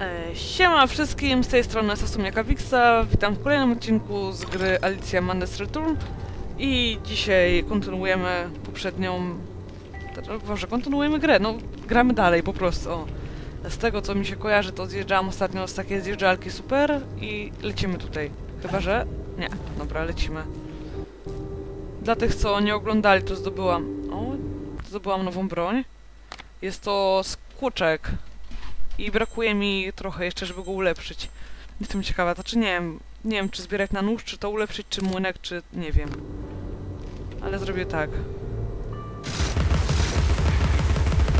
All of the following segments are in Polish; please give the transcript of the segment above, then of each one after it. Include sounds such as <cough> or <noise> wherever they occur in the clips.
E, Siema wszystkim, z tej strony Sasumia Wiksa. Witam w kolejnym odcinku z gry Alicia Mandes Return. I dzisiaj kontynuujemy poprzednią... Boże, kontynuujemy grę, no gramy dalej po prostu. Z tego co mi się kojarzy, to zjeżdżałam ostatnio z takiej zjeżdżalki super i lecimy tutaj. Chyba, że... Nie, dobra, lecimy. Dla tych, co nie oglądali, to zdobyłam... O, zdobyłam nową broń. Jest to skłuczek. I brakuje mi trochę jeszcze, żeby go ulepszyć. Jestem ciekawa, to czy nie wiem, nie wiem czy zbierać na nóż, czy to ulepszyć, czy młynek, czy nie wiem. Ale zrobię tak.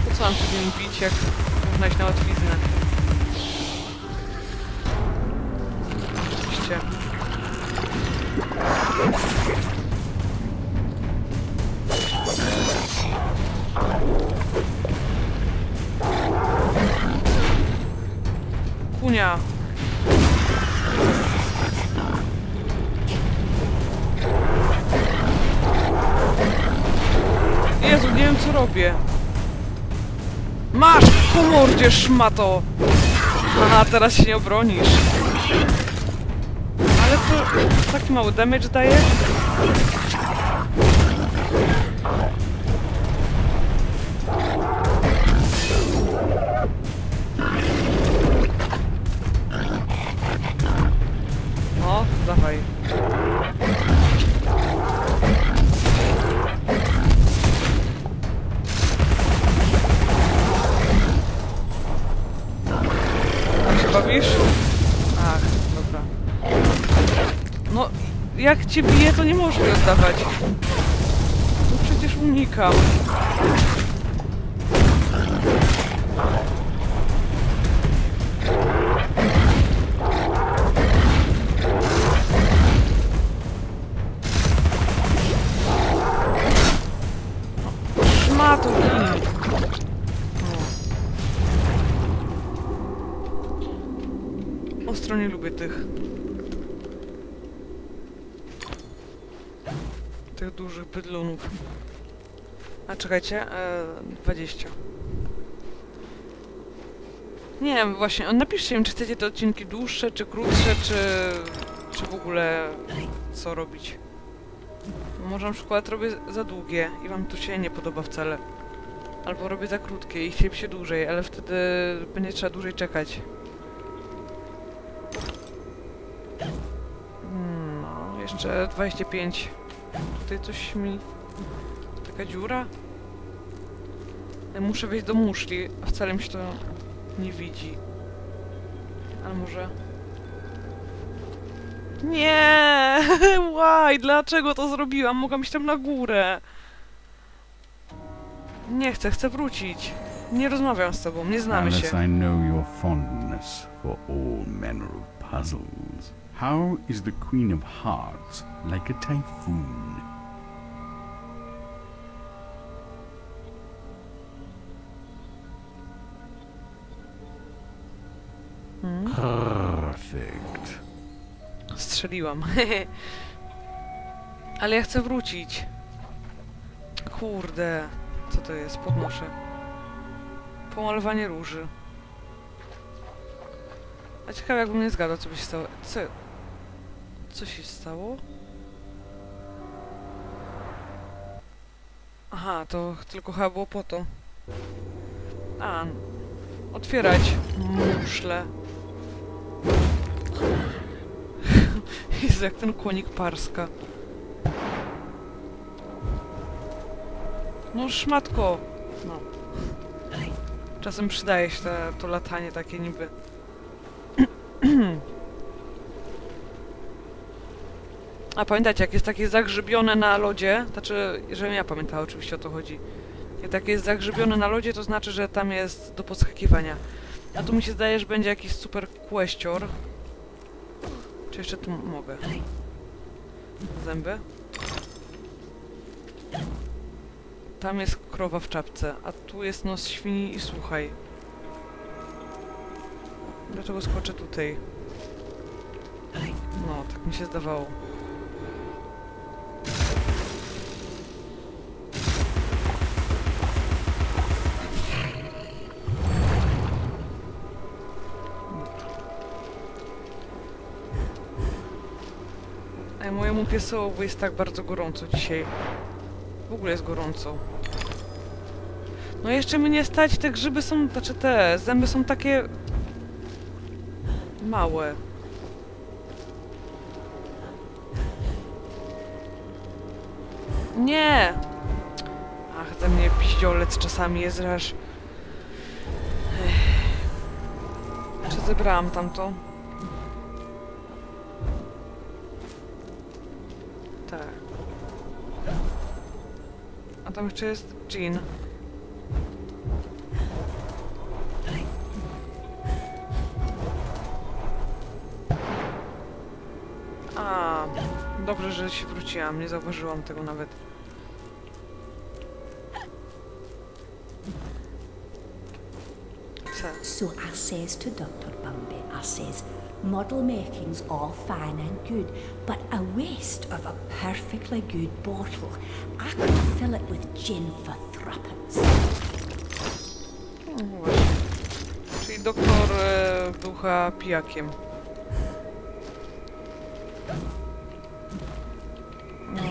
Po co mam się nim bić, jak można iść na łatwiznę? Oczywiście. Kunia. Jezu, nie wiem co robię. Masz po mordzie, szmato! Aha, teraz się nie obronisz. Ale to taki mały damage daje. Nie możesz mi oddawać. No przecież unikam. Dużych bydlunów. A czekajcie, e, 20. Nie wiem, właśnie, napiszcie mi, czy chcecie te odcinki dłuższe, czy krótsze, czy, czy w ogóle co robić. Może na przykład robię za długie i wam to się nie podoba wcale. Albo robię za krótkie i chcieliby się dłużej, ale wtedy będzie trzeba dłużej czekać. Hmm, No, jeszcze 25. Tutaj coś mi... Taka dziura? Ja muszę wejść do muszli, a wcale mi się to nie widzi. Ale może... Nie! <laughs> Why? Dlaczego to zrobiłam? Mogłam iść tam na górę. Nie chcę, chcę wrócić. Nie rozmawiam z tobą, nie znamy Alice, się. I know your fondness for all manner of puzzles. How is the Queen of Hearts like a typhoon? Hmm? Perfect. Strzeliłam. <laughs> Ale ja chcę wrócić. Kurde. Co to jest? Podnoszę. Pomalowanie róży. A ciekawe jakbym nie zgadał, co by się stało. Co... Co się stało? Aha, to tylko chyba było po to. A, otwierać muszle. <laughs> Jezu, jak ten konik parska. No szmatko. No. Czasem przydaje się te, to latanie takie niby. A pamiętacie, jak jest takie zagrzybione na lodzie, znaczy, żebym ja pamiętała, oczywiście o to chodzi. Jak takie jest zagrzybione na lodzie, to znaczy, że tam jest do podskakiwania. A tu mi się zdaje, że będzie jakiś super kwestior. Czy jeszcze tu mogę? Zęby? Tam jest krowa w czapce, a tu jest nos świni i słuchaj. Dlaczego skoczę tutaj? No, tak mi się zdawało. Mojemu piesołowi jest tak bardzo gorąco dzisiaj. W ogóle jest gorąco. No jeszcze mnie stać, te grzyby są, znaczy te zęby są takie... małe. Nie! Ach, ze mnie piździolec czasami jest aż... Czy zebrałam tamto? Tak. A tam jeszcze jest Jean. A, dobrze, że się wróciłam. Nie zauważyłam tego nawet. Co? So I says to Dr. Bumby, I says, model making's all fine and good, but a waste of a perfectly good bottle. I could fill it with gin for threepence. Właśnie. Czyli doktor e, chyba pijakiem. No.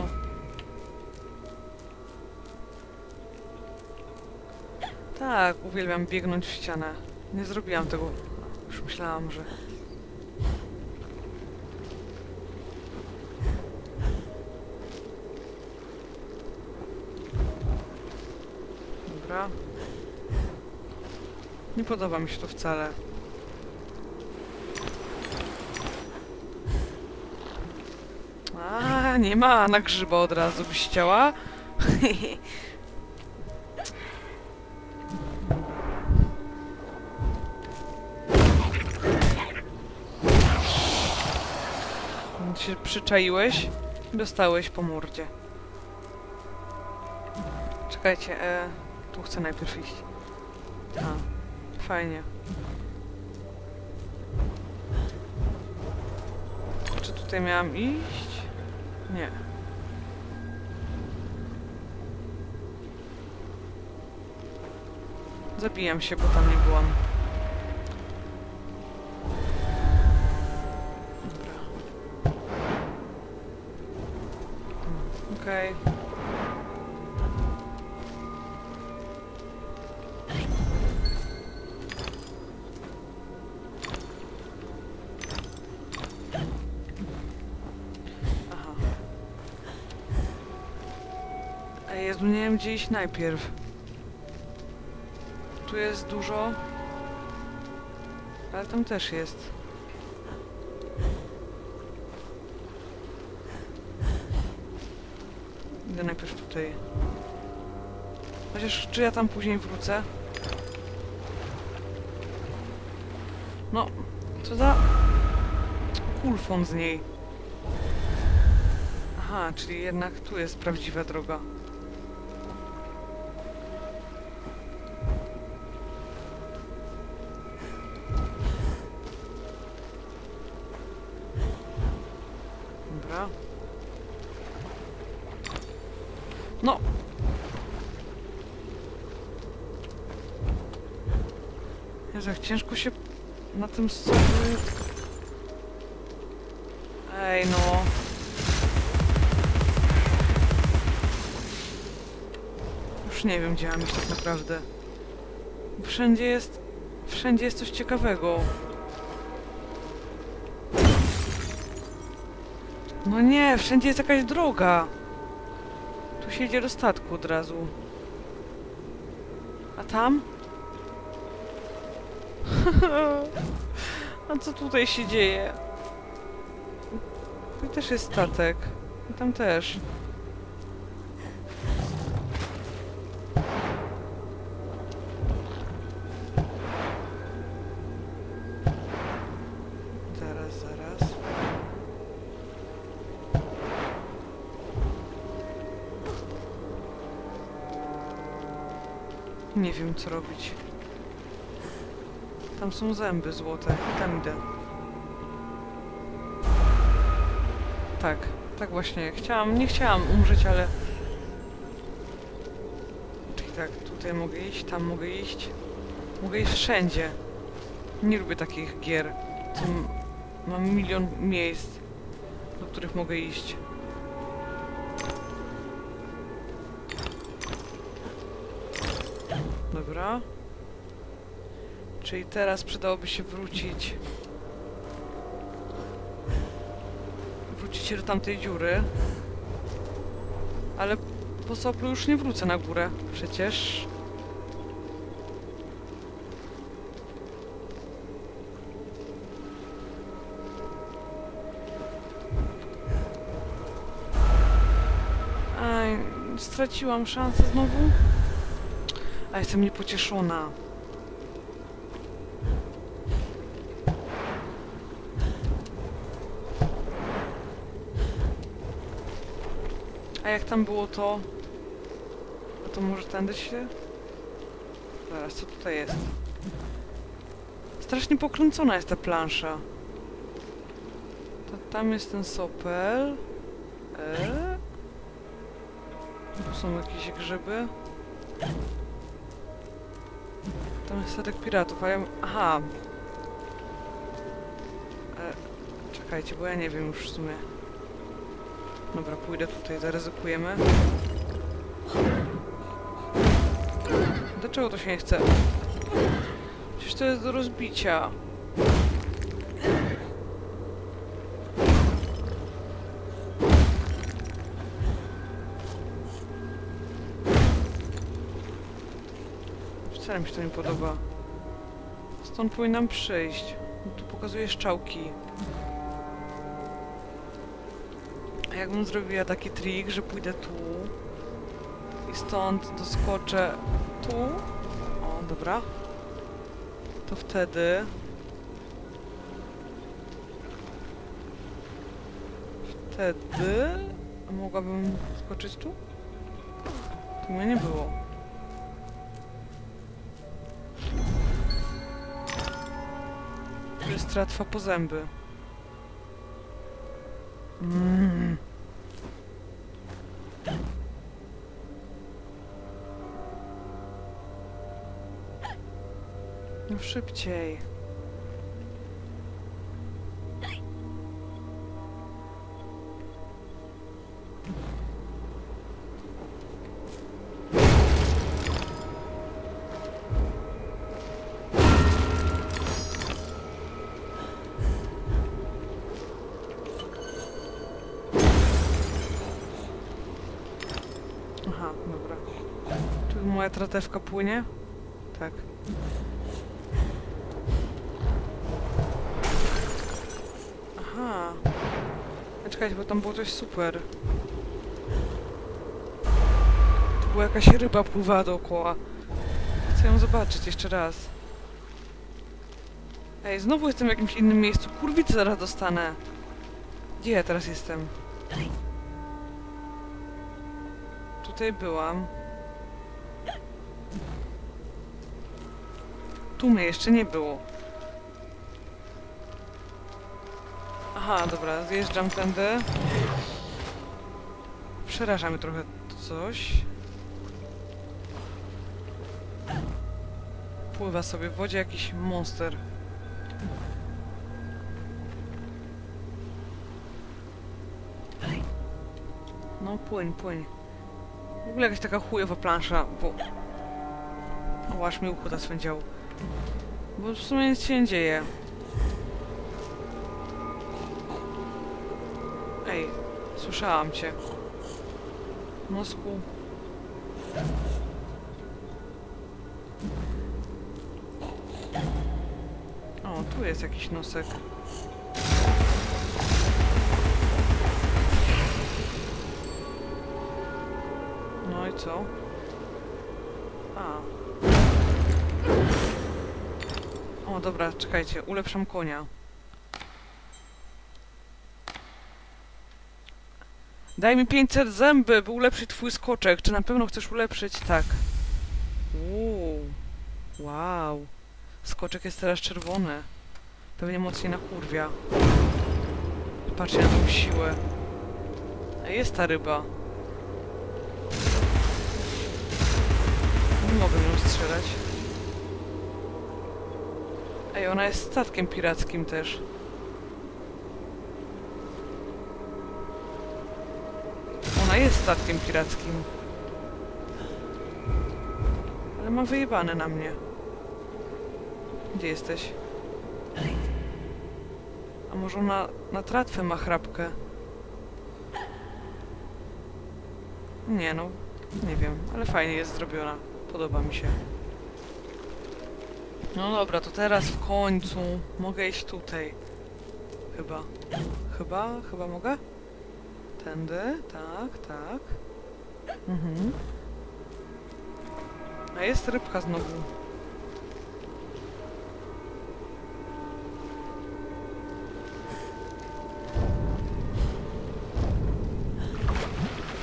Tak, uwielbiam biegnąć w ścianę. Nie zrobiłam tego. Już myślałam, że... Dobra. Nie podoba mi się to wcale. A, nie ma na grzyba od razu byś chciała. <laughs> się przyczaiłeś? Dostałeś po mordzie. Czekajcie, e, tu chcę najpierw iść. A, fajnie. Czy tutaj miałam iść? Nie. Zabijam się, bo tam nie byłam. Jezu, nie wiem gdzie iść najpierw. Tu jest dużo. Ale tam też jest. Idę najpierw tutaj. Chociaż czy ja tam później wrócę? No, co za... Kulfon z niej. Aha, czyli jednak tu jest prawdziwa droga. Ciężko się na tym sobie... Ej, no. Już nie wiem, gdzie mam iść tak naprawdę. Wszędzie jest... Wszędzie jest coś ciekawego. No nie, wszędzie jest jakaś droga. Tu się idzie do statku od razu. A tam? <laughs> A co tutaj się dzieje? Tu też jest statek. I tam też. Zaraz, zaraz. Nie wiem, co robić. Tam są zęby złote. I tam idę. Tak, tak właśnie. Chciałam, nie chciałam umrzeć, ale... Czyli tak, tutaj mogę iść, tam mogę iść. Mogę iść wszędzie. Nie lubię takich gier. Mam milion miejsc. do których mogę iść. Dobra. Czyli teraz przydałoby się wrócić. Wrócić do tamtej dziury. Ale po soplu już nie wrócę na górę. Przecież. Straciłam szansę znowu. A jestem niepocieszona. Jak tam było to? A to może tędy się? Zaraz, co tutaj jest? Strasznie pokręcona jest ta plansza. To tam jest ten sopel. E? Tu są jakieś grzyby. Tam jest statek piratów, a ja... Aha. E, czekajcie, bo ja nie wiem już w sumie. Dobra, pójdę tutaj, zaryzykujemy. Dlaczego to się nie chce? Przecież to jest do rozbicia. Wcale mi się to nie podoba. Stąd powinnam przyjść. Tu pokazuje szczałki. Jakbym zrobiła taki trik, że pójdę tu i stąd doskoczę tu. O, dobra. To wtedy... Wtedy... Mogłabym skoczyć tu? Tu mnie nie było. Tu jest po zęby. Mm. Szybciej. Aha, dobra. Czy moja tratewka płynie? Tak. Bo tam było coś super. Tu była jakaś ryba pływała dookoła. Chcę ją zobaczyć jeszcze raz. Ej, znowu jestem w jakimś innym miejscu. Kurwicy zaraz dostanę. Gdzie ja teraz jestem? Tutaj byłam. Tu mnie jeszcze nie było. Aha, dobra, zjeżdżam tędy. Przeraża mnie trochę coś. Pływa sobie w wodzie jakiś monster. No, płyń, płyń. W ogóle jakaś taka chujowa plansza, bo... O, aż mi ucho zaswędział. Bo w sumie nic się nie dzieje. Ej, słyszałam cię. Nosku. O, tu jest jakiś nosek. No i co? A. O, dobra, czekajcie, ulepszam konia. Daj mi 500 zęby, by ulepszyć twój skoczek. Czy na pewno chcesz ulepszyć? Tak. Uuu. Wow. Skoczek jest teraz czerwony. Pewnie mocniej na kurwia. Patrzcie na tą siłę. Jest ta ryba. Nie mogę ją strzelać. Ej, ona jest statkiem pirackim też. A jest statkiem pirackim. Ale ma wyjebane na mnie. Gdzie jesteś? A może ona na tratwę ma chrapkę? Nie no, nie wiem, ale fajnie jest zrobiona. Podoba mi się. No dobra, to teraz w końcu mogę iść tutaj. Chyba. Chyba? Chyba mogę? Tędy? Tak, tak. Mhm. A jest rybka znowu.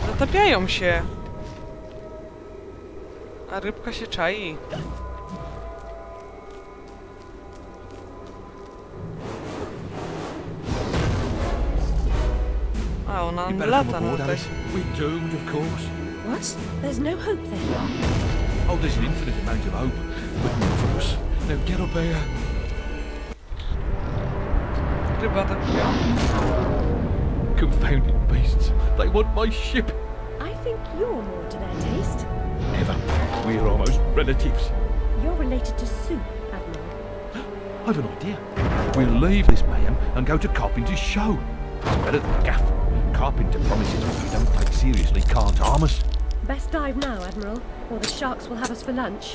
Zatapiają się. A rybka się czai. Ona You better come lata na aboard. Alice. We're doomed, of course. What? There's no hope then? Oh, there's an infinite amount of hope, but not for us. Now get up here. Ryba atakują. Confounded beasts. They want my ship. I think you're more to their taste. Never. We're almost relatives. You're related to Soup, Admiral. I've an idea. We'll leave this mayhem and go to Carpenter's show. It's better than Gaff. Carpenter promises what we don't take seriously can't harm us. Best dive now, Admiral, or the sharks will have us for lunch.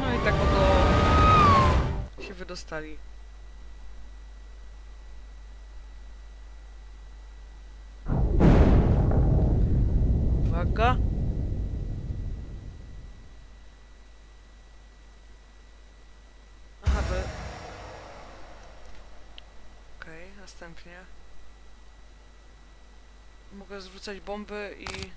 No i tak oto się wydostali. Następnie. Mogę zrzucać bomby i...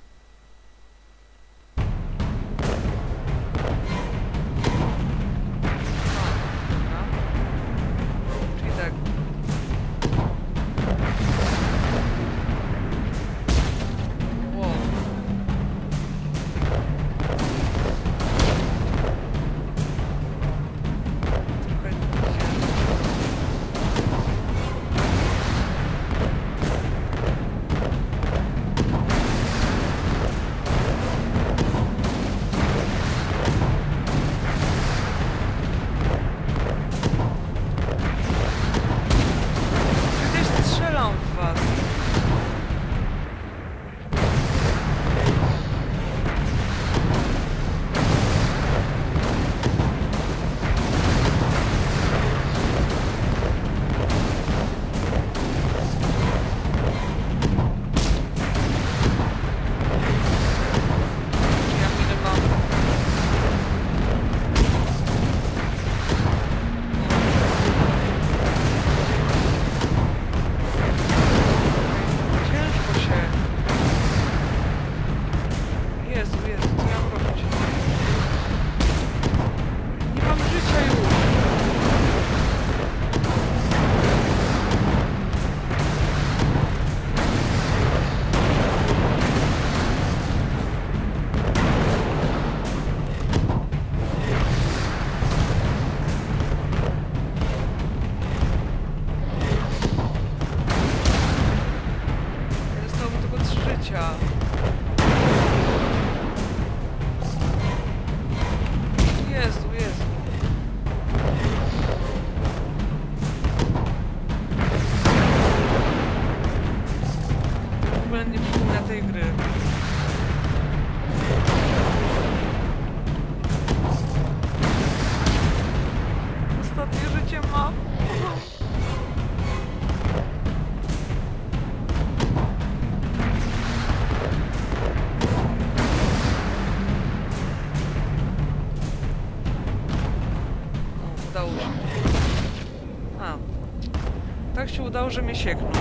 Udało, że mnie sieknął.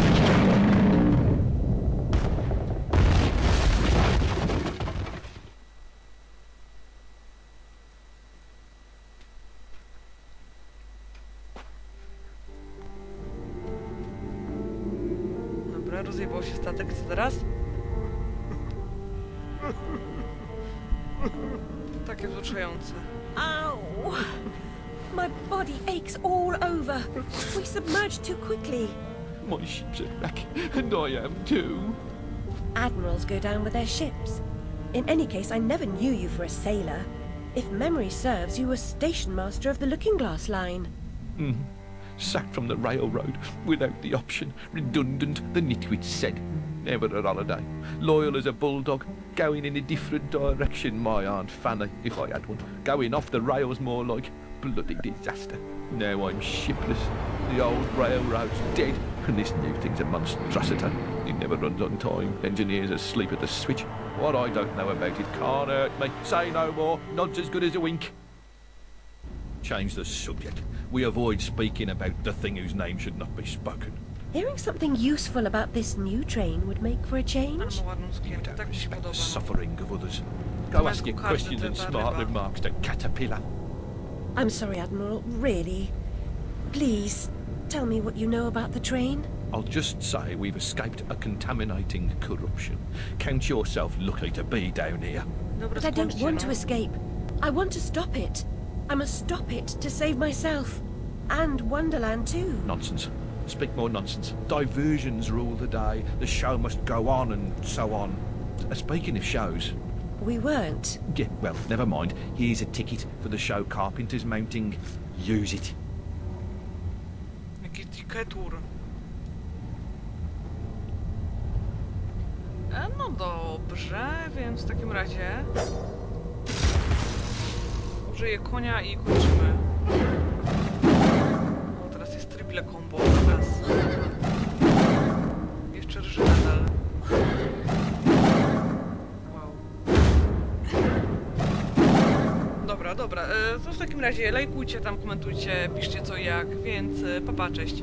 Dobra, rozjebał się statek, co teraz? Takie wzruszające. My body aches all over. We submerged too quickly. My ship's a wreck, and I am too. Admirals go down with their ships. In any case, I never knew you for a sailor. If memory serves, you were station master of the Looking Glass line. Hmm. Sacked from the railroad without the option. Redundant, the nitwit said. Never a holiday. Loyal as a bulldog. Going in a different direction, my Aunt Fanny, if I had one. Going off the rails more like. Bloody disaster. Now I'm shipless. The old railroad's dead. And this new thing's a monstrosity. It never runs on time. Engineers asleep at the switch. What I don't know about it can't hurt me. Say no more. Nod's as good as a wink. Change the subject. We avoid speaking about the thing whose name should not be spoken. Hearing something useful about this new train would make for a change. ma ładną You don't tak mi się respect the suffering of others. Go Zamiast ask your questions and smart remarks to Caterpillar. I'm sorry, Admiral, really. Please, tell me what you know about the train. I'll just say we've escaped a contaminating corruption. Count yourself lucky to be down here. Dobra, But I don't want to escape. I want to stop it. I must stop it to save myself. And Wonderland too. Nonsense. Speak more nonsense. Diversions rule the day. The show must go on and so on. Uh, speaking of shows, We weren't. yeah, well, never mind. Here's a ticket for the show Carpenter's mounting. Use it. Jakiś diketur. E, no dobrze, więc w takim razie... Użyję konia i kończymy. O, teraz jest triple combo, Dobra, e, to w takim razie lajkujcie tam, komentujcie, piszcie co jak, więc e, papa, cześć.